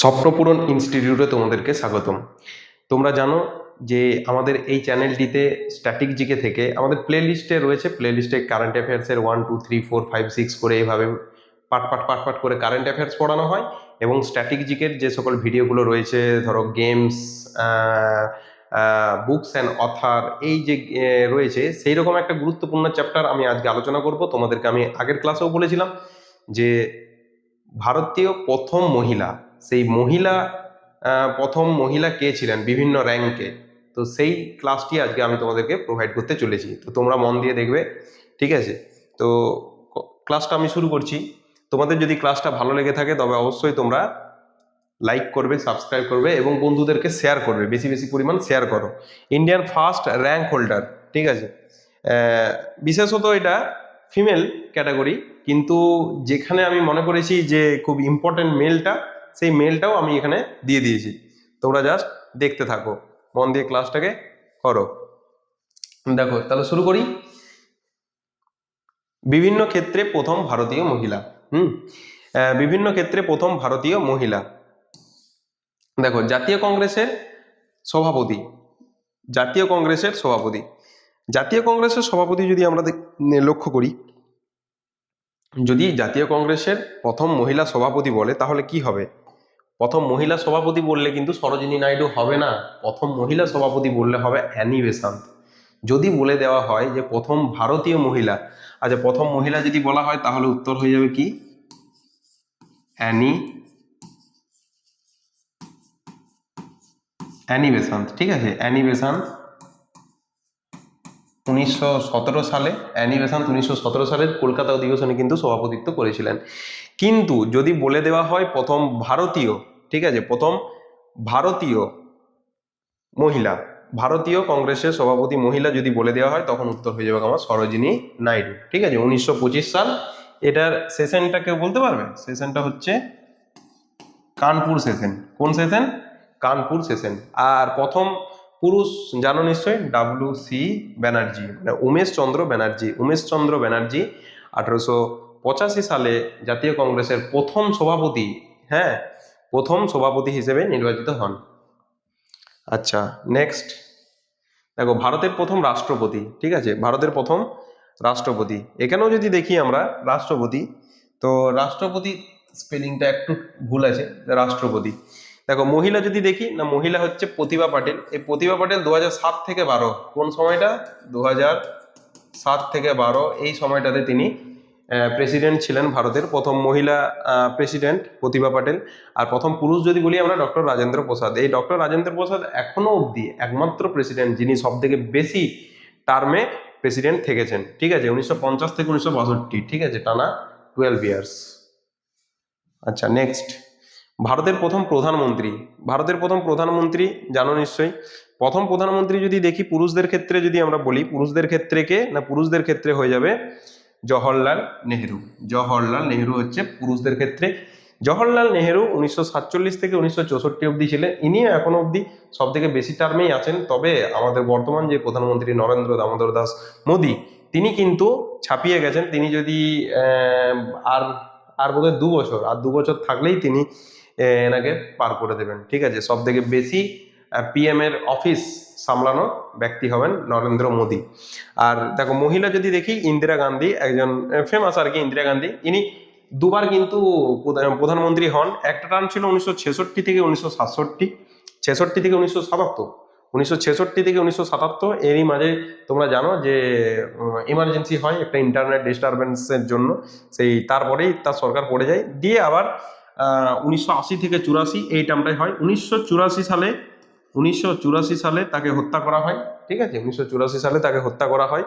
স্বপ্নপূরণ ইনস্টিটিউটে তোমাদেরকে স্বাগতম। তোমরা জানো যে আমাদের এই চ্যানেলটিতে স্ট্যাটিক জিকে থেকে আমাদের প্লে লিস্টে রয়েছে প্লে লিস্টে current অ্যাফেয়ার্সের one two three four five six করে এইভাবে পাট পাট পাট পাট করে কারেন্ট অ্যাফেয়ার্স পড়ানো হয় এবং স্ট্যাটিক জিকের যে সকল ভিডিওগুলো রয়েছে, ধরো গেমস বুকস অ্যান্ড অথার এই যে রয়েছে সেই রকম একটা গুরুত্বপূর্ণ চ্যাপ্টার আমি আজকে আলোচনা করব। তোমাদেরকে আমি আগের ক্লাসেও বলেছিলাম যে ভারতীয় প্রথম মহিলা সেই মহিলা প্রথম মহিলা কে ছিলেন? বিভিন্ন র্যাঙ্কে তো সেই ক্লাসটি আজকে আমি তোমাদেরকে প্রোভাইড করতে চলেছি। তো তোমরা মন দিয়ে দেখবে, ঠিক আছে? তো ক্লাসটা আমি শুরু করছি। তোমাদের যদি ক্লাসটা ভালো লেগে থাকে, তবে অবশ্যই তোমরা লাইক করবে সাবস্ক্রাইব করবে এবং বন্ধুদেরকে শেয়ার করবে। বেশি বেশি পরিমাণ শেয়ার করো। ইন্ডিয়ান ফার্স্ট র্যাঙ্ক হোল্ডার ঠিক আছে? বিশেষত এটা ফিমেল ক্যাটাগরি কিন্তু যেখানে আমি মনে করেছি যে খুব ইম্পর্টেন্ট মেলটা সেই মেলটাও আমি এখানে দিয়ে দিয়েছি। তোমরা জাস্ট দেখতে থাকো। মন দিয়ে ক্লাসটাকে করো। দেখো, তাহলে শুরু করি। বিভিন্ন ক্ষেত্রে প্রথম ভারতীয় মহিলা। হুম? বিভিন্ন ক্ষেত্রে প্রথম ভারতীয় মহিলা। দেখো, জাতীয় কংগ্রেসের সভাপতি। জাতীয় কংগ্রেসের সভাপতি। জাতীয় কংগ্রেসের সভাপতি যদি আমরা লক্ষ্য করি, যদি জাতীয় কংগ্রেসের প্রথম মহিলা সভাপতি বলে, তাহলে কি হবে? প্রথম মহিলা সভাপতি বললে কিন্তু সরোজিনী নাইডু হবে না। প্রথম মহিলা সভাপতি বললে হবে অ্যানি বেসান্ত। যদি বলে দেওয়া হয় যে প্রথম ভারতীয় মহিলা আচ্ছা প্রথম মহিলা যদি বলা হয় তাহলে উত্তর হয়ে যাবে কি? অ্যানি অ্যানি বেসান্ত, ঠিক আছে? অ্যানি বেসান্ত উনিশশো সতেরো সালে, অ্যানি বেসান্ত উনিশশো সালের কলকাতা অধিবেশনে কিন্তু সভাপতিত্ব করেছিলেন। কিন্তু যদি বলে দেওয়া হয় প্রথম ভারতীয় ঠিক আছে? প্রথম, ভারতীয় মহিলা। ভারতীয় কংগ্রেসের সভাপতি মহিলা যদি বলে দেওয়া হয়, তখন উত্তর হয়ে যাবে আমার সরোজিনী নাইডু। ঠিক আছে? উনিশশো পঁচিশ সাল। এটার সেশনটা কেউ বলতে পারবে? সেশনটা হচ্ছে কানপুর সেশন। কোন সেশন? কানপুর সেশন। আর প্রথম পুরুষ, জানো নিশ্চয়ই? W C Banerjee. মানে উমেশ চন্দ্র ব্যানার্জি। উমেশ চন্দ্র ব্যানার্জি আঠারোশো পঁচাশি সালে জাতীয় কংগ্রেসের প্রথম সভাপতি হ্যাঁ? প্রথম সভাপতি হিসেবে নির্বাচিত হন। আচ্ছা নেক্সট দেখো, ভারতের প্রথম রাষ্ট্রপতি, ঠিক আছে? ভারতের প্রথম রাষ্ট্রপতি। এখানেও যদি দেখি আমরা রাষ্ট্রপতি, তো রাষ্ট্রপতি স্পেলিংটা একটু ভুল আছে, রাষ্ট্রপতি। দেখো, মহিলা যদি দেখি, না, মহিলা হচ্ছে প্রতিভা পাটেল। এই প্রতিভা পাটেল দু সাত থেকে বারো, কোন সময়টা? দু সাত থেকে বারো, এই সময়টাতে তিনি প্রেসিডেন্ট ছিলেন ভারতের প্রথম মহিলা প্রেসিডেন্ট প্রতিভা পাটিল। আর প্রথম পুরুষ যদি বলি আমরা ডক্টর রাজেন্দ্র প্রসাদ। এই ডক্টর রাজেন্দ্র প্রসাদ এখনও অবধি একমাত্র প্রেসিডেন্ট যিনি সব থেকে বেশি টার্মে প্রেসিডেন্ট থেকেছেন। ঠিক আছে? উনিশশো পঞ্চাশ থেকে উনিশশো বাষট্টি। ঠিক আছে? টানা টুয়েলভ ইয়ার্স আচ্ছা নেক্সট ভারতের প্রথম প্রধানমন্ত্রী। ভারতের প্রথম প্রধানমন্ত্রী, জানো নিশ্চয়ই? প্রথম প্রধানমন্ত্রী যদি দেখি, পুরুষদের ক্ষেত্রে যদি আমরা বলি, পুরুষদের ক্ষেত্রে কে? না, পুরুষদের ক্ষেত্রে হয়ে যাবে জওহরলাল নেহেরু। জওহরলাল নেহেরু হচ্ছে পুরুষদের ক্ষেত্রে। জওহরলাল নেহেরু উনিশশো সাতচল্লিশ থেকে উনিশশো চৌষট্টি অবধি ছিলেন। ইনিও এখনও অবধি সব থেকে বেশি টার্মেই আছেন। তবে আমাদের বর্তমান যে প্রধানমন্ত্রী নরেন্দ্র দামোদর দাস মোদী, তিনি কিন্তু ছাপিয়ে গেছেন। তিনি যদি আর আর বোধহয় দু বছর, আর দু বছর থাকলেই তিনি এনাকে পার করে দেবেন। ঠিক আছে? সব থেকে বেশি পিএম এর অফিস সামলানো ব্যক্তি হবেন নরেন্দ্র মোদী। আর দেখো, মহিলা যদি দেখি, ইন্দিরা গান্ধী একজন ফেমাস আর কি, ইন্দিরা গান্ধী। ইনি দুবার কিন্তু প্রধা- প্রধানমন্ত্রী হন। একটা টার্ম ছিল উনিশশো ছেষট্টি থেকে উনিশশো সাতষট্টি। ছেষট্টি থেকে উনিশশো সাতাত্তর। উনিশশো ছেষট্টি থেকে উনিশশো সাতাত্তর, এরই মাঝে তোমরা জানো যে ইমার্জেন্সি হয় একটা ইন্টারনেট ডিস্টারবেন্সের জন্য। সেই তারপরেই তার সরকার পড়ে যায়। দিয়ে আবার উনিশশো আশি থেকে চুরাশি, এই টার্মটাই হয়। উনিশশো চুরাশি সালে উনিশশো চুরাশি সালে তাকে হত্যা করা হয়, ঠিক আছে? উনিশশো চুরাশি সালে তাকে হত্যা করা হয়।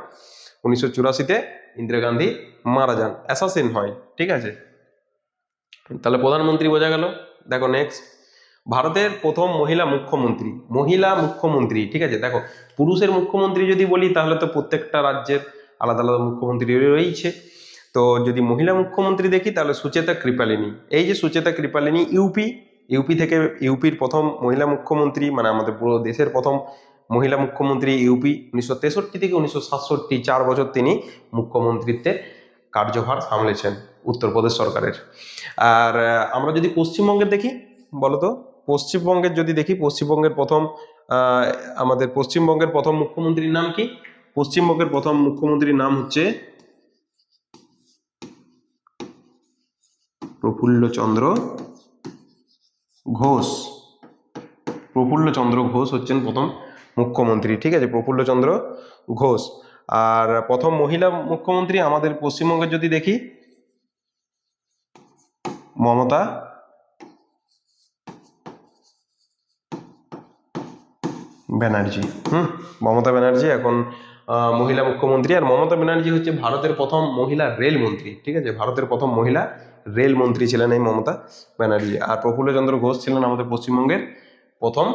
উনিশশো চুরাশিতে ইন্দিরা গান্ধী মারা যান অ্যাসাসিন হয়, ঠিক আছে? তাহলে প্রধানমন্ত্রী বোঝা গেল। দেখো নেক্সট ভারতের প্রথম মহিলা মুখ্যমন্ত্রী মহিলা মুখ্যমন্ত্রী, ঠিক আছে? দেখো, পুরুষের মুখ্যমন্ত্রী যদি বলি, তাহলে তো প্রত্যেকটা রাজ্যের আলাদা আলাদা মুখ্যমন্ত্রী রয়েছে তো যদি মহিলা মুখ্যমন্ত্রী দেখি, তাহলে সুচেতা কৃপালিনী। এই যে সুচেতা কৃপালিনী, ইউপি ইউপি থেকে ইউপির প্রথম মহিলা মুখ্যমন্ত্রী মানে আমাদের পুরো দেশের প্রথম মহিলা মুখ্যমন্ত্রী ইউপি উনিশশো তেষট্টি থেকে উনিশশো সাতষট্টি, চার বছর তিনি মুখ্যমন্ত্রীত্বের কার্যভার সামলেছেন উত্তরপ্রদেশ সরকারের। আর আমরা যদি পশ্চিমবঙ্গের দেখি বলো তো পশ্চিমবঙ্গের যদি দেখি, পশ্চিমবঙ্গের প্রথম আমাদের পশ্চিমবঙ্গের প্রথম মুখ্যমন্ত্রীর নাম কি? পশ্চিমবঙ্গের প্রথম মুখ্যমন্ত্রীর নাম হচ্ছে প্রফুল্লচন্দ্র ঘোষ। প্রফুল্লচন্দ্র ঘোষ হচ্ছেন প্রথম মুখ্যমন্ত্রী, ঠিক আছে? প্রফুল্লচন্দ্র ঘোষ। আর প্রথম মহিলা মুখ্যমন্ত্রী আমাদের পশ্চিমবঙ্গের যদি দেখি, মমতা ব্যানার্জি। হুম, মমতা ব্যানার্জি এখন মহিলা মুখ্যমন্ত্রী। আর মমতা ব্যানার্জি হচ্ছে ভারতের প্রথম মহিলা রেলমন্ত্রী, ঠিক আছে? ভারতের প্রথম মহিলা রেলমন্ত্রী ছিলেন এই মমতা ব্যানার্জি। আর প্রফুল্লচন্দ্র ঘোষ ছিলেন আমাদের পশ্চিমবঙ্গের প্রথম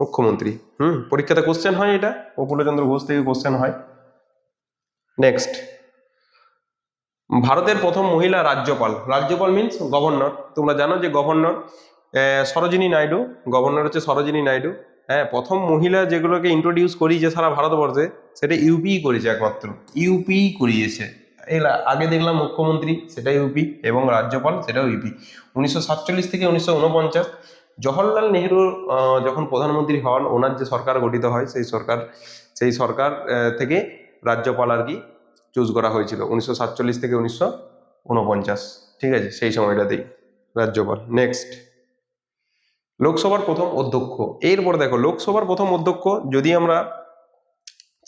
মুখ্যমন্ত্রী। হুম, পরীক্ষাতে কোশ্চেন হয় এটা? প্রফুল্লচন্দ্র ঘোষ থেকে কোশ্চেন হয়। নেক্সট ভারতের প্রথম মহিলা রাজ্যপাল। রাজ্যপাল মিন্স গভর্নর তোমরা জানো যে গভর্নর সরোজিনী নাইডু। গভর্নর হচ্ছে সরোজিনী নাইডু। হ্যাঁ প্রথম মহিলা যেগুলোকে ইন্ট্রোডিউস করিয়েছে সারা ভারতবর্ষে, সেটা ইউপি করেছে একমাত্র। ইউপি করিয়েছে। এই আগে দেখলাম মুখ্যমন্ত্রী সেটা ইউপি এবং রাজ্যপাল, সেটাও ইউপি উনিশশো সাতচল্লিশ থেকে উনিশশো উনপঞ্চাশ জওহরলাল নেহরু যখন প্রধানমন্ত্রী হন ওনার যে সরকার গঠিত হয়, সেই সরকার সেই সরকার থেকে রাজ্যপাল আর কি চুজ করা হয়েছিল, উনিশশো সাতচল্লিশ থেকে উনিশশো উনপঞ্চাশ ঠিক আছে, সেই সময়টাতেই রাজ্যপাল। নেক্সট লোকসভার প্রথম অধ্যক্ষ। এরপর দেখো, লোকসভার প্রথম অধ্যক্ষ যদি আমরা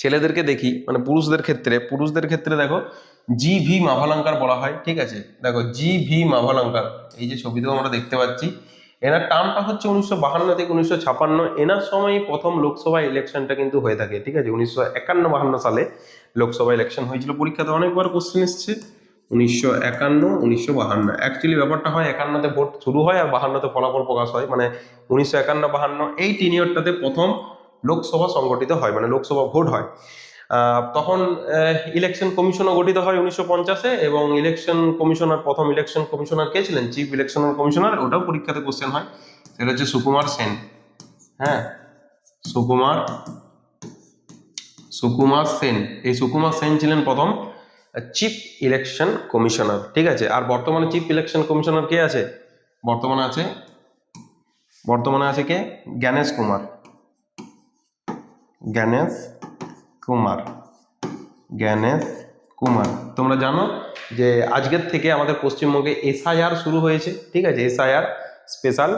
ছেলেদেরকে দেখি মানে পুরুষদের ক্ষেত্রে পুরুষদের ক্ষেত্রে দেখো জি ভি মাভালাঙ্কার বলা হয়, ঠিক আছে? দেখো জি ভি মাভালাঙ্কার, এই যে ছবিতেও আমরা দেখতে পাচ্ছি। এনার টার্মটা হচ্ছে উনিশশো বাহান্ন থেকে উনিশশো ছাপান্ন। এনার সময় প্রথম লোকসভা ইলেকশনটা কিন্তু হয়ে থাকে, ঠিক আছে? উনিশশো একান্ন বাহান্ন সালে লোকসভা ইলেকশন হয়েছিল পরীক্ষাতে অনেকবার কোশ্চেন এসছে। উনিশশো একান্ন, উনিশশো বাহান্ন। অ্যাকচুয়ালি ব্যাপারটা হয়, একান্নতে ভোট শুরু হয় আর বাহান্নতে ফলাফল প্রকাশ হয়। মানে উনিশশো একান্ন, বাহান্ন, এই তিন ইয়ারটাতে প্রথম লোকসভা সংগঠিত হয় মানে লোকসভা ভোট হয়। তখন ইলেকশন কমিশনও গঠিত হয় উনিশশো পঞ্চাশে এবং ইলেকশন কমিশনার, প্রথম ইলেকশন কমিশনার কে ছিলেন? চিফ ইলেকশন কমিশনার, ওটাও পরীক্ষাতে কোশ্চেন হয়। সেটা হচ্ছে সুকুমার সেন। হ্যাঁ সুকুমার সুকুমার সেন। এই সুকুমার সেন ছিলেন প্রথম চিফ ইলেকশন কমিশনার। ঠিক আছে, আর বর্তমানে চিফ ইলেকশন কমিশনার কে আছে? বর্তমানে আছে বর্তমানে আছে কে? জ্ঞানেশ কুমার। জ্ঞানেশ কুমার জ্ঞানেশ কুমার তোমরা জানো যে আজকের থেকে আমাদের পশ্চিমবঙ্গে এসআইআর শুরু হয়েছে, ঠিক আছে? এসআইআর স্পেশাল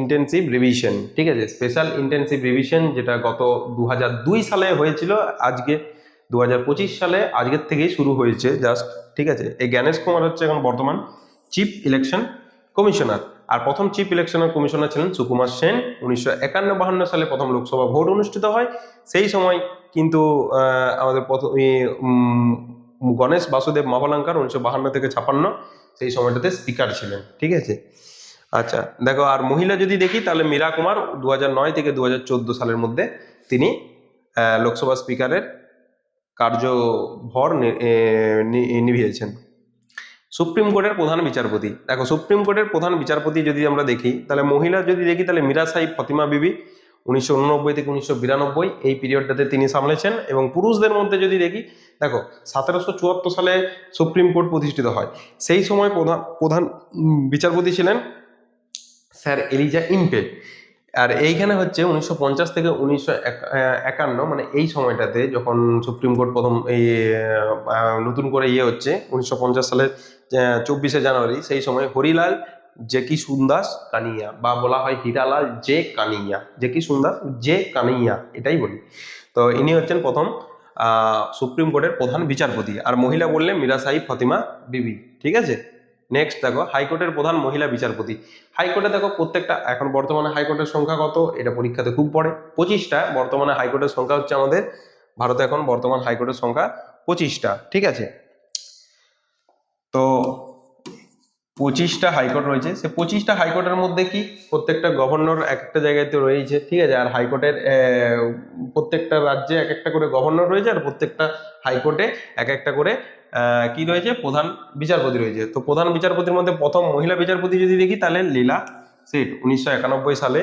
ইন্টেনসিভ রিভিশন ঠিক আছে? স্পেশাল ইন্টেনসিভ রিভিশন যেটা গত দু হাজার দুই সালে হয়েছিল, আজকে দু হাজার পঁচিশ সালে আজকের থেকেই শুরু হয়েছে জাস্ট ঠিক আছে? এই জ্ঞানেশ কুমার হচ্ছে এখন বর্তমান চিফ ইলেকশন কমিশনার আর প্রথম চিফ ইলেকশনের কমিশনার ছিলেন সুকুমার সেন। উনিশশো একান্ন বাহান্ন সালে প্রথম লোকসভা ভোট অনুষ্ঠিত হয়। সেই সময় কিন্তু আমাদের প্রথম গণেশ বাসুদেব মাভালাঙ্কার উনিশশো বাহান্ন থেকে ছাপান্ন, সেই সময়টাতে স্পিকার ছিলেন। ঠিক আছে? আচ্ছা দেখো, আর মহিলা যদি দেখি, তাহলে মীরা কুমার দু নয় থেকে দু হাজার চোদ্দ সালের মধ্যে তিনি লোকসভা স্পিকারের কার্যভর নিভিয়েছেন। সুপ্রিম কোর্টের প্রধান বিচারপতি। দেখো, সুপ্রিম কোর্টের প্রধান বিচারপতি যদি আমরা দেখি, তাহলে মহিলা যদি দেখি, তাহলে মীরা সাহিব ফতিমা বিবি উনিশশো উননব্বই থেকে উনিশশো বিরানব্বই, এই পিরিয়ডটাতে তিনি সামলেছেন এবং পুরুষদের মধ্যে যদি দেখি, দেখো, সতেরোশো চুয়াত্তর সালে সুপ্রিম কোর্ট প্রতিষ্ঠিত হয়। সেই সময় প্রধান প্রধান বিচারপতি ছিলেন স্যার এলিজা ইম্পে। আর এইখানে হচ্ছে উনিশশো পঞ্চাশ থেকে উনিশশো একান্ন মানে এই সময়টাতে যখন সুপ্রিম কোর্ট প্রথম এই নতুন করে ইয়ে হচ্ছে উনিশশো পঞ্চাশ সালের চব্বিশে জানুয়ারি সেই সময় হরিলাল জেকি সুন্দাস কানিয়া বা বলা হয় হীরালাল জে কানিয়া জেকি সুন্দাস জে কানিয়া এটাই বলি। তো ইনি হচ্ছেন প্রথম সুপ্রিম কোর্টের প্রধান বিচারপতি আর মহিলা বললে মীরা সাহিব ফাতিমা বিবি ঠিক আছে? নেক্সট দেখো হাইকোর্টের প্রধান মহিলা বিচারপতি। হাইকোর্টে দেখো প্রত্যেকটা, এখন বর্তমানে হাইকোর্টের সংখ্যা কত? এটা পরীক্ষাতে খুব পড়ে। পঁচিশটা, বর্তমানে হাইকোর্টের সংখ্যা হচ্ছে আমাদের, ভারতে এখন বর্তমান হাইকোর্টের সংখ্যা পঁচিশটা, ঠিক আছে? তো পঁচিশটা হাইকোর্ট রয়েছে। সে পঁচিশটা হাইকোর্টের মধ্যে কি প্রত্যেকটা গভর্নর এক একটা জায়গায় তো রয়েছে, ঠিক আছে? আর হাইকোর্টের প্রত্যেকটা রাজ্যে এক একটা করে গভর্নর রয়েছে আর প্রত্যেকটা হাইকোর্টে এক একটা করে কি রয়েছে? প্রধান বিচারপতি রয়েছে। তো প্রধান বিচারপতির মধ্যে প্রথম মহিলা বিচারপতি যদি দেখি, তাহলে লীলা সেঠ, উনিশশো একানব্বই সালে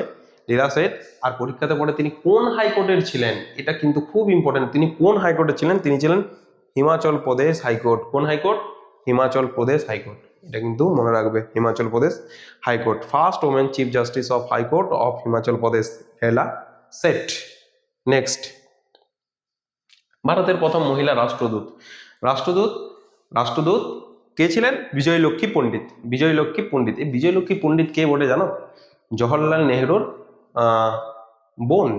লীলা সেঠ। আর পরীক্ষাতে পড়ে তিনি কোন হাইকোর্টের ছিলেন? এটা কিন্তু খুব ইম্পর্টেন্ট তিনি কোন হাইকোর্টের ছিলেন? তিনি ছিলেন হিমাচল প্রদেশ হাইকোর্ট। কোন high court? Himachal Pradesh high court. এটা কিন্তু মনে রাখবে Himachal Pradesh high court. First women chief justice of high court of Himachal Pradesh Leila Seth next ভারতের প্রথম মহিলা রাষ্ট্রদূত। রাষ্ট্রদূত রাষ্ট্রদূত কে ছিলেন? বিজয় লক্ষ্মী পণ্ডিত। বিজয় লক্ষ্মী পণ্ডিত। এই বিজয় লক্ষ্মী পণ্ডিত কে বলে জানো? জওহরলাল নেহরুর বোন।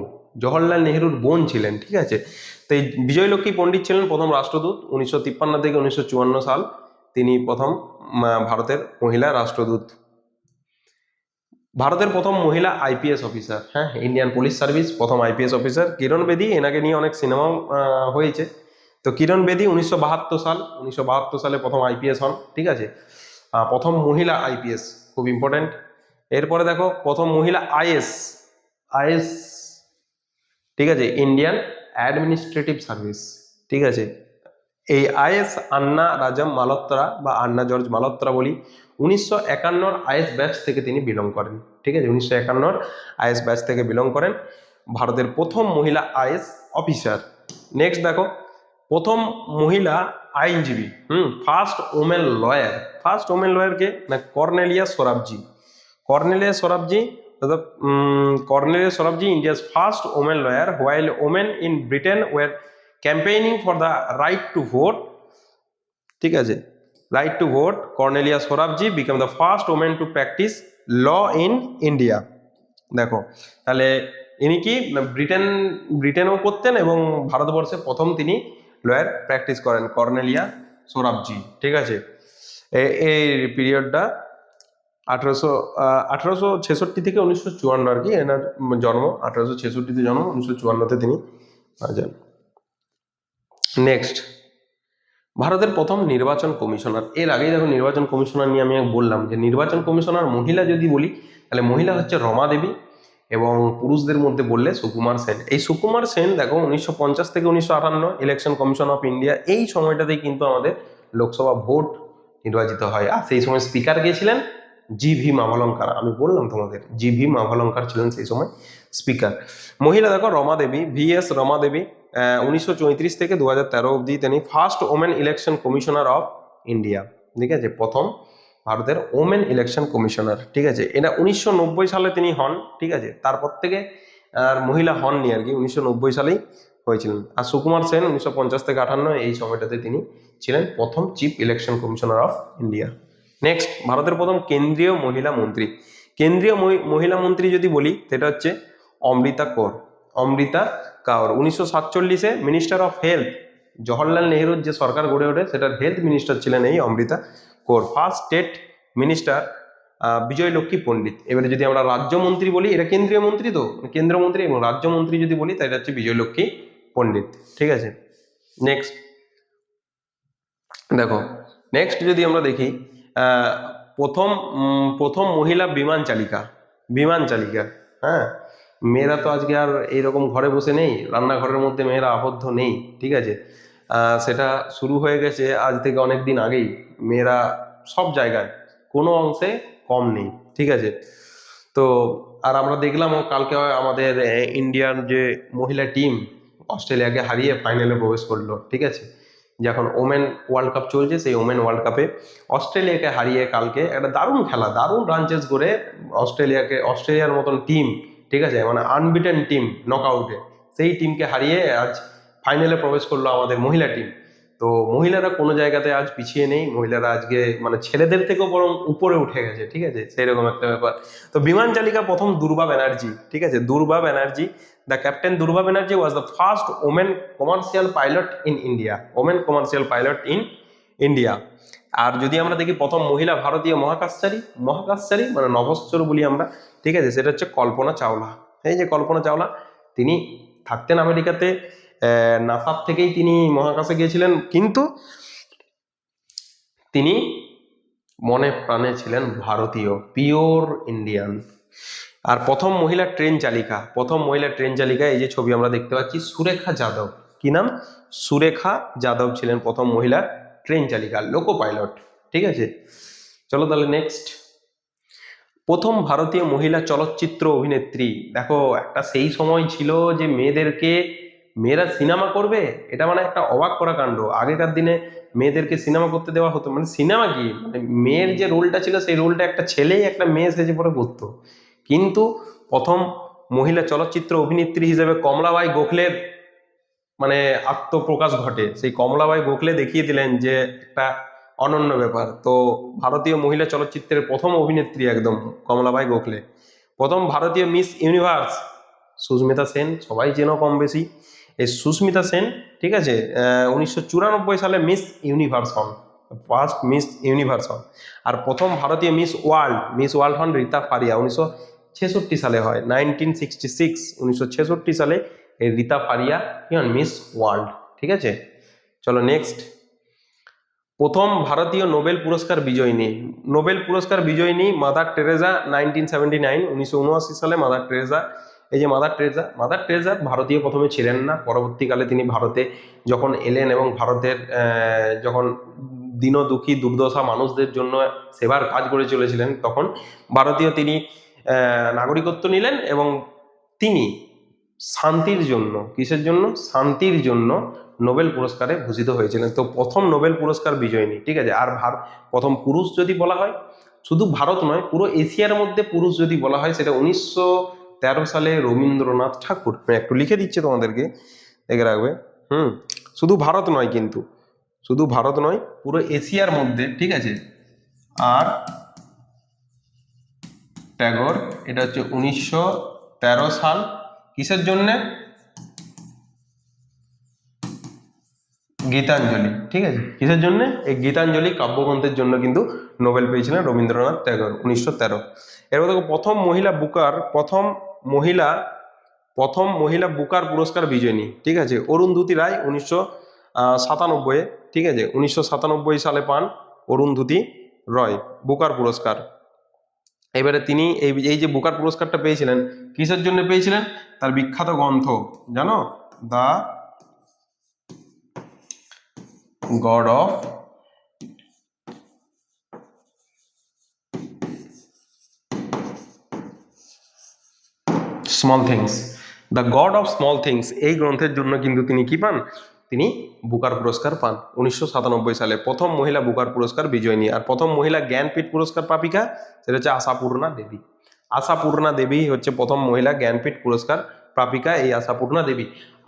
জওহরলাল নেহরুর বোন ছিলেন, ঠিক আছে? তো এই বিজয় লক্ষ্মী পণ্ডিত ছিলেন প্রথম রাষ্ট্রদূত উনিশশো তিপ্পান্ন থেকে উনিশশো চুয়ান্ন সাল। তিনি প্রথম ভারতের মহিলা রাষ্ট্রদূত। ভারতের প্রথম মহিলা আইপিএস অফিসার হ্যাঁ ইন্ডিয়ান পুলিশ সার্ভিস প্রথম আইপিএস অফিসার কিরণ বেদি এনাকে নিয়ে অনেক সিনেমাও হয়েছে। তো কিরণ বেদি উনিশশো বাহাত্তর সাল, উনিশশো বাহাত্তর সালে প্রথম আইপিএস হন, ঠিক আছে? প্রথম মহিলা আইপিএস খুব ইম্পর্ট্যান্ট এরপরে দেখো, প্রথম মহিলা আইএস আইএস ঠিক আছে? ইন্ডিয়ান অ্যাডমিনিস্ট্রেটিভ সার্ভিস ঠিক আছে? এই আইএস আন্না রাজাম মালত্রা বা আন্না জর্জ মালত্রা বলি, উনিশশো একান্নর আইএস ব্যাচ থেকে তিনি বিলং করেন। ঠিক আছে? উনিশশো একান্নর আইএস ব্যাচ থেকে বিলং করেন। ভারতের প্রথম মহিলা আইএস অফিসার। নেক্সট দেখো, প্রথম মহিলা আইনজীবী, হুম, first women lawyer. First women লয়ারকে না, Cornelia Sorabji. Cornelia Sorabji Cornelia Sorabji India's first women lawyer, while women in Britain, were campaigning for the right to vote ঠিক আছে? Right to vote Cornelia Sorabji became the first women to practise law in India দেখো, তাহলে ইনি কি, Britain, ব্রিটেনেও করতেন এবং ভারতবর্ষে প্রথম তিনি লয়ার প্র্যাকটিস করেন কর্নেলিয়া সোরাবজি ঠিক আছে? এই পিরিয়ডটা আঠারোশো আঠারোশো ছেষট্টি থেকে উনিশশো চুয়ান্ন আর কি, এনার জন্ম আঠারোশো ছেষট্টিতে জন্ম, উনিশশো চুয়ান্নতে তিনি যান নেক্সট ভারতের প্রথম নির্বাচন কমিশনার। এর আগেই দেখো নির্বাচন কমিশনার নিয়ে আমি বললাম যে নির্বাচন কমিশনার মহিলা যদি বলি, তাহলে মহিলা হচ্ছে রমা দেবী এবং পুরুষদের মধ্যে বললে সুকুমার সেন। এই সুকুমার সেন দেখো উনিশশো পঞ্চাশ থেকে উনিশশো আটান্ন ইলেকশন কমিশন অফ ইন্ডিয়া এই সময়টাতেই কিন্তু আমাদের লোকসভা ভোট নির্বাচিত হয়। আর সেই সময় স্পিকার কে ছিলেন? জি ভি মাভলঙ্কার আমি বললাম তোমাদের, জি ভি মাভলঙ্কার ছিলেন সেই সময় স্পিকার মহিলা দেখো রমা দেবী, ভি এস রমা দেবী উনিশশো চৌত্রিশ থেকে দু হাজার তেরো অবধি তিনি first women election commissioner of India, ঠিক আছে? প্রথম ভারতের ওমেন ইলেকশন কমিশনার, ঠিক আছে? এটা উনিশশো নব্বই সালে তিনি হন, ঠিক আছে? তারপর থেকে আর মহিলা হননি আর কি, উনিশশো নব্বই সালেই হয়েছিলেন। আর সুকুমার সেন উনিশশো পঞ্চাশ থেকে আটান্ন এই সময়টাতে তিনি ছিলেন প্রথম chief election commissioner of India. Next, ভারতের প্রথম কেন্দ্রীয় মহিলা মন্ত্রী। কেন্দ্রীয় মহিলা মন্ত্রী যদি বলি, সেটা হচ্ছে অমৃতা কৌর। অমৃতা কাউর উনিশশো সাতচল্লিশে মিনিস্টার অফ হেলথ জওহরলাল নেহরুর যে সরকার গড়ে ওঠে, সেটার হেলথ মিনিস্টার ছিলেন এই Amrita Kaur. First state minister Vijaya Lakshmi Pandit. এবারে যদি আমরা রাজ্যমন্ত্রী বলি, এটা কেন্দ্রীয় মন্ত্রী তো? কেন্দ্রমন্ত্রী এবং রাজ্যমন্ত্রী যদি বলি, তাহলে হচ্ছে বিজয় লক্ষ্মী পণ্ডিত। ঠিক আছে? নেক্সট দেখো নেক্সট যদি আমরা দেখি প্রথম প্রথম মহিলা বিমান চালিকা বিমান চালিকা হ্যাঁ? মেয়েরা তো আজকে আর এইরকম ঘরে বসে নেই, রান্নাঘরের মধ্যে মেয়েরা আবদ্ধ নেই, ঠিক আছে? সেটা শুরু হয়ে গেছে আজ থেকে অনেক দিন আগেই, মেয়েরা সব জায়গায়, কোনো অংশে কম নেই, ঠিক আছে? তো, আর আমরা দেখলাম কালকে আমাদের ইন্ডিয়ার যে মহিলা টিম, অস্ট্রেলিয়াকে হারিয়ে ফাইনালে প্রবেশ করল, ঠিক আছে? যখন ওমেন ওয়ার্ল্ড কাপ চলছে, সেই ওমেন ওয়ার্ল্ড কাপে অস্ট্রেলিয়াকে হারিয়ে কালকে একটা দারুণ খেলা, দারুণ রানচেস করে অস্ট্রেলিয়াকে, অস্ট্রেলিয়ার মতন টিম ঠিক আছে? মানে আনবিটেন টিম নকআউটে সেই টিমকে হারিয়ে আজ ফাইনালে প্রবেশ করল আমাদের মহিলা টিম তো মহিলারা কোনো জায়গাতে আজ পিছিয়ে নেই। মহিলারা আজকে মানে ছেলেদের থেকেও বরং উপরে উঠে গেছে, ঠিক আছে? সেই রকম একটা ব্যাপার। তো বিমান চালিকা প্রথম দুর্বা ব্যানার্জি ঠিক আছে? দুর্বা Banerjee the captain Durba Banerjee was the first women commercial pilot in India women commercial pilot in India. আর যদি আমরা দেখি প্রথম মহিলা ভারতীয় মহাকাশচারী মহাকাশচারী মানে নভশ্চর বলি আমরা, ঠিক আছে? সেটা হচ্ছে কল্পনা চাওলা। এই যে কল্পনা চাওলা, তিনি থাকতেন আমেরিকাতে নাসার থেকেই তিনি মহাকাশে গিয়েছিলেন। কিন্তু তিনি মনে প্রাণে ছিলেন ভারতীয়, পিওর ইন্ডিয়ান। আর প্রথম মহিলা ট্রেন চালিকা, প্রথম মহিলা ট্রেন চালিকা এই যে ছবি আমরা দেখতে পাচ্ছি, সুরেখা যাদব। কি নাম? সুরেখা যাদব ছিলেন প্রথম মহিলা ট্রেন চালিকা লোকো পাইলট ঠিক আছে? চলো তাহলে নেক্সট প্রথম ভারতীয় মহিলা চলচ্চিত্র অভিনেত্রী। দেখো, একটা সেই সময় ছিল যে মেয়েদেরকে, মেয়েরা সিনেমা করবে? এটা মানে একটা অবাক করা কাণ্ড আগেকার দিনে মেয়েদেরকে সিনেমা করতে দেওয়া হতো। মানে সিনেমা কি? মানে মেয়ের যে রোলটা ছিল, সেই রোলটা একটা ছেলেই একটা মেয়ে সেজে পরে করতো। কিন্তু প্রথম মহিলা চলচ্চিত্র অভিনেত্রী হিসেবে কমলাবাই গোখলের মানে আত্মপ্রকাশ ঘটে। সেই কমলাবাই গোখলে দেখিয়ে দিলেন যে একটা অনন্য ব্যাপার। তো ভারতীয় মহিলা চলচ্চিত্রের প্রথম অভিনেত্রী একদম কমলাবাই গোখলে। প্রথম ভারতীয় মিস ইউনিভার্স সুস্মিতা সেন, সবাই চেনো কম বেশি এই সুস্মিতা সেন, ঠিক আছে উনিশশো চুরানব্বই সালে মিস ইউনিভার্স হন, ফার্স্ট মিস ইউনিভার্স হন। আর প্রথম ভারতীয় মিস ওয়ার্ল্ড মিস ওয়ার্ল্ড হন রীতা ফারিয়া, উনিশশো ছেষট্টি সালে হয়, নাইনটিন সিক্সটি সিক্স, উনিশশো ছেষট্টি সালে এই রীতা ফারিয়া, কি হন? মিস ওয়ার্ল্ড, ঠিক আছে? চলো নেক্সট প্রথম ভারতীয় নোবেল পুরস্কার বিজয়িনী নোবেল পুরস্কার বিজয়িনী Mother Teresa nineteen seventy nine, উনিশশো উনআশি সালে মাদার টেরেজা এই যে মাদার টেরেজা মাদার টেরেজা ভারতীয় প্রথমে ছিলেন না। পরবর্তীকালে তিনি ভারতে যখন এলেন এবং ভারতের যখন দীন দুঃখী দুর্দশা মানুষদের জন্য সেবার কাজ করে চলেছিলেন, তখন ভারতীয় তিনি নাগরিকত্ব নিলেন এবং তিনি শান্তির জন্য, কিসের জন্য? শান্তির জন্য নোবেল পুরস্কারে ভূষিত হয়েছিলেন। তো প্রথম নোবেল পুরস্কার বিজয়িনী ঠিক আছে? আর ভার প্রথম পুরুষ যদি বলা হয়, শুধু ভারত নয়, পুরো এশিয়ার মধ্যে পুরুষ যদি বলা হয়, সেটা উনিশশো তেরো সালে রবীন্দ্রনাথ ঠাকুর আমি একটু লিখে দিচ্ছে তোমাদেরকে, দেখে রাখবে। হুম, শুধু ভারত নয় কিন্তু, শুধু ভারত নয়, পুরো এশিয়ার মধ্যে, ঠিক আছে? আর ট্যাগর, এটা হচ্ছে উনিশশো তেরো সাল কিসের জন্যে? গীতাঞ্জলি, ঠিক আছে? কিসের জন্য? এই গীতাঞ্জলি কাব্যগ্রন্থের জন্য কিন্তু নোবেল পেয়েছিলেন রবীন্দ্রনাথ ট্যাগর, উনিশশো তেরো। এরপর দেখো, প্রথম মহিলা বুকার, প্রথম মহিলা প্রথম মহিলা বুকার পুরস্কার বিজয়ী ঠিক আছে? অরুন্ধতী রায় উনিশশো সাতানব্বই ঠিক আছে? উনিশশো সাতানব্বই সালে পান অরুন্ধতী রয় বুকার পুরস্কার। এবারে তিনি এই এই যে বুকার পুরস্কারটা পেয়েছিলেন কিসের জন্য পেয়েছিলেন? তার বিখ্যাত গ্রন্থ, জানো? The God of Small Things. The God of Small Things, এই গ্রন্থের জন্য কিন্তু তিনি কি পান? তিনি বুকার পুরস্কার পান। উনিশশো সাতানব্বই সালে প্রথম মহিলা বুকার পুরস্কার বিজয়িনী আর প্রথম মহিলা জ্ঞানপীঠ পুরস্কার পাপিকা, সেটা হচ্ছে আশাপূর্ণা দেবী। আশাপূর্ণা দেবী হচ্ছে প্রথম মহিলা জ্ঞানপীঠ পুরস্কার প্রাপিকা এই আশাপূর্ণা দেবী।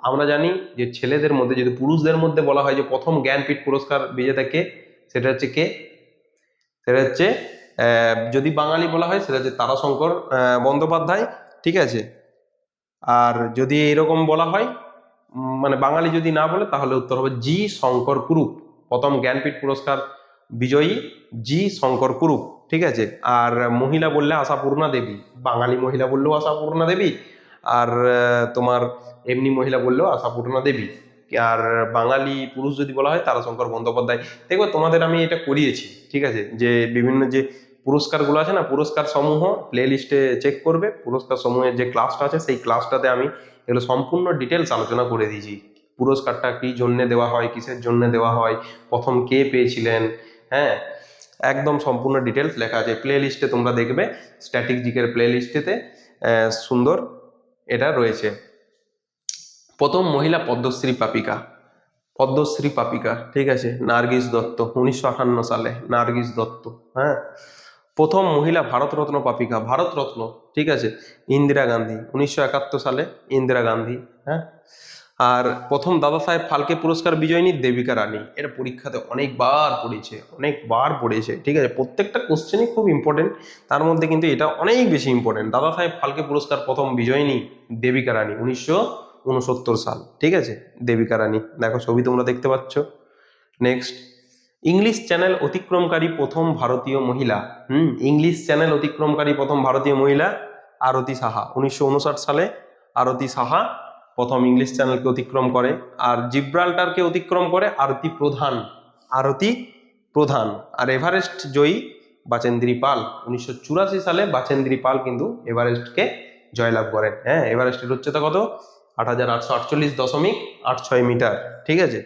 আমরা জানি যে ছেলেদের মধ্যে, যদি পুরুষদের মধ্যে বলা হয় যে প্রথম জ্ঞানপীঠ পুরস্কার বিজেতা কে, সেটা হচ্ছে কে? সেটা হচ্ছে যদি বাঙালি বলা হয়, সেটা হচ্ছে তারাশঙ্কর বন্দ্যোপাধ্যায়, ঠিক আছে? আর যদি এরকম বলা হয় মানে বাঙালি যদি না বলে, তাহলে উত্তর হবে জি শঙ্কর কুরুপ। প্রথম জ্ঞানপীঠ পুরস্কার বিজয়ী জি শঙ্কর কুরুপ। ঠিক আছে? আর মহিলা বললে আশাপূর্ণা দেবী, বাঙালি মহিলা বললেও আশাপূর্ণা দেবী, আর তোমার এমনি মহিলা বললেও আশাপূর্ণা দেবী। আর বাঙালি পুরুষ যদি বলা হয়, তারাশঙ্কর বন্দ্যোপাধ্যায়। দেখো, তোমাদের আমি এটা করিয়েছি, ঠিক আছে? যে বিভিন্ন যে পুরস্কারগুলো আছে না, পুরস্কার সমূহ প্লে লিস্টে চেক করবে। পুরস্কার সমূহের যে ক্লাসটা আছে, সেই ক্লাসটাতে আমি এগুলো সম্পূর্ণ ডিটেলস আলোচনা করে দিয়েছি। পুরস্কারটা কী জন্যে দেওয়া হয়, কিসের জন্য দেওয়া হয়, প্রথম কে পেয়েছিলেন হ্যাঁ? একদম সম্পূর্ণ ডিটেলস লেখা আছে। প্লে লিস্টে তোমরা দেখবে স্ট্যাটিক জিকের প্লে লিস্টেতে সুন্দর এটা রয়েছে। প্রথম মহিলা পদ্মশ্রী পাপিকা। পদ্মশ্রী পাপিকা, ঠিক আছে? নার্গিস দত্ত, উনিশশো আঠান্ন সালে, নার্গিস দত্ত হ্যাঁ? প্রথম মহিলা ভারতরত্ন পাপিকা, ভারতরত্ন, ঠিক আছে? ইন্দিরা গান্ধী, উনিশশো একাত্তর সালে, ইন্দিরা গান্ধী হ্যাঁ? আর প্রথম দাদা সাহেব ফালকে পুরস্কার বিজয়িনী দেবিকা রানী। এটা পরীক্ষাতে অনেকবার পড়েছে অনেকবার পড়েছে, ঠিক আছে? প্রত্যেকটা কোশ্চেনই খুব ইম্পর্টেন্ট তার মধ্যে কিন্তু এটা অনেক বেশি ইম্পর্টেন্ট দাদা সাহেব ফালকে পুরস্কার প্রথম বিজয়িনী দেবিকা রানী, উনিশশো উনসত্তর সাল, ঠিক আছে? দেবিকা রানী। দেখো, ছবি তোমরা দেখতে পাচ্ছ। নেক্সট ইংলিশ চ্যানেল অতিক্রমকারী প্রথম ভারতীয় মহিলা। হুম ইংলিশ চ্যানেল অতিক্রমকারী প্রথম ভারতীয় মহিলা আরতি সাহা, উনিশশো উনষাট সালে আরতি সাহা প্রথম ইংলিশ চ্যানেলকে অতিক্রম করে, আর জিব্রাল্টারকে অতিক্রম করে আরতি প্রধান আরতি প্রধান। আর এভারেস্ট জয়ী বাচেন্দ্রী পাল, উনিশশো চুরাশি সালে বাচেন্দ্রী পাল কিন্তু এভারেস্টকে জয়লাভ করেন। হ্যাঁ এভারেস্টের উচ্চতা কত? আট হাজার আটচল্লিশ দশমিক আট ছয় মিটার, ঠিক আছে?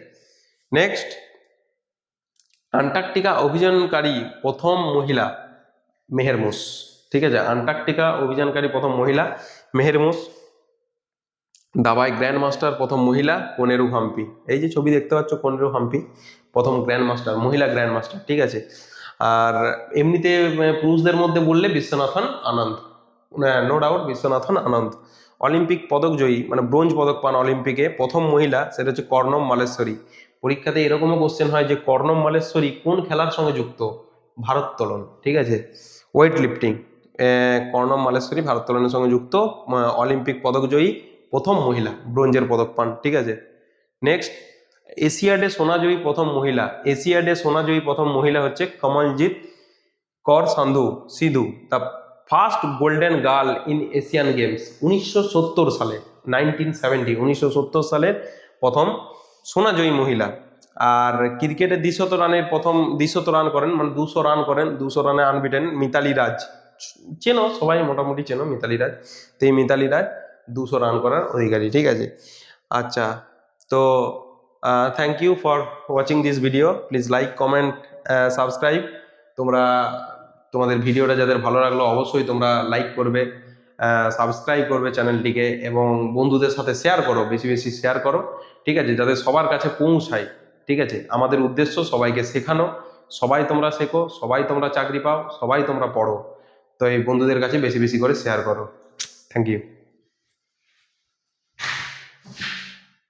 নেক্সট, আন্টার্কটিকা অভিযানকারী প্রথম মহিলা মেহেরমুস, ঠিক আছে? আন্টার্কটিকা অভিযানকারী প্রথম মহিলা মেহেরমুস দাবায় গ্র্যান্ড মাস্টার প্রথম মহিলা, কনেরু হাম্পি। এই যে ছবি দেখতে পাচ্ছ, কনেরু হাম্পি, প্রথম গ্র্যান্ড মাস্টার মহিলা গ্র্যান্ড মাস্টার ঠিক আছে? আর এমনিতে পুরুষদের মধ্যে বললে Viswanathan Anand. No doubt Viswanathan Anand. Olympic পদক জয়ী মানে ব্রোঞ্জ পদক পান অলিম্পিকে প্রথম মহিলা, সেটা হচ্ছে কর্ণম মালেশ্বরী। পরীক্ষাতে এরকমও কোশ্চেন হয় যে, কর্ণম মালেশ্বরী কোন খেলার সঙ্গে যুক্ত? ভারোত্তোলন ঠিক আছে? ওয়েট লিফটিং কর্ণম মালেশ্বরী ভারোত্তোলনের সঙ্গে যুক্ত অলিম্পিক পদক জয়ী। প্রথম মহিলা, ব্রোঞ্জের পদক পান ঠিক আছে? নেক্সট এশিয়াডে সোনাজয়ী প্রথম মহিলা এশিয়াডে সোনাজয়ী প্রথম মহিলা হচ্ছে Kamaljit Kaur Sandhu, Sidhu the first golden girl in Asian games উনিশশো সত্তর সালে নাইনটিন সেভেন্টি উনিশশো সত্তর সালের প্রথম সোনাজয়ী মহিলা। আর ক্রিকেটে দ্বিশত রানের প্রথম দ্বিশত রান করেন মানে দুশো রান করেন, দুশো রানে আনবিটেন মিতালি রাজ। চেনো, সবাই মোটামুটি চেনো মিতালি রাজ? তো এই মিতালি রাজ। দুশো রান করার অধিকারী, ঠিক আছে? আচ্ছা তো thank you for watching this video please like comment subscribe তোমরা, তোমাদের ভিডিওটা যাদের ভালো লাগল, অবশ্যই তোমরা লাইক করবে সাবস্ক্রাইব করবে চ্যানেলটিকে এবং বন্ধুদের সাথে শেয়ার করো, বেশি বেশি শেয়ার করো, ঠিক আছে? যাতে সবার কাছে পৌঁছায়, ঠিক আছে? আমাদের উদ্দেশ্য সবাইকে শেখানো, সবাই তোমরা শেখো, সবাই তোমরা চাকরি পাও, সবাই তোমরা পড়ো। তো এই বন্ধুদের কাছে বেশি বেশি করে শেয়ার করো। Thank you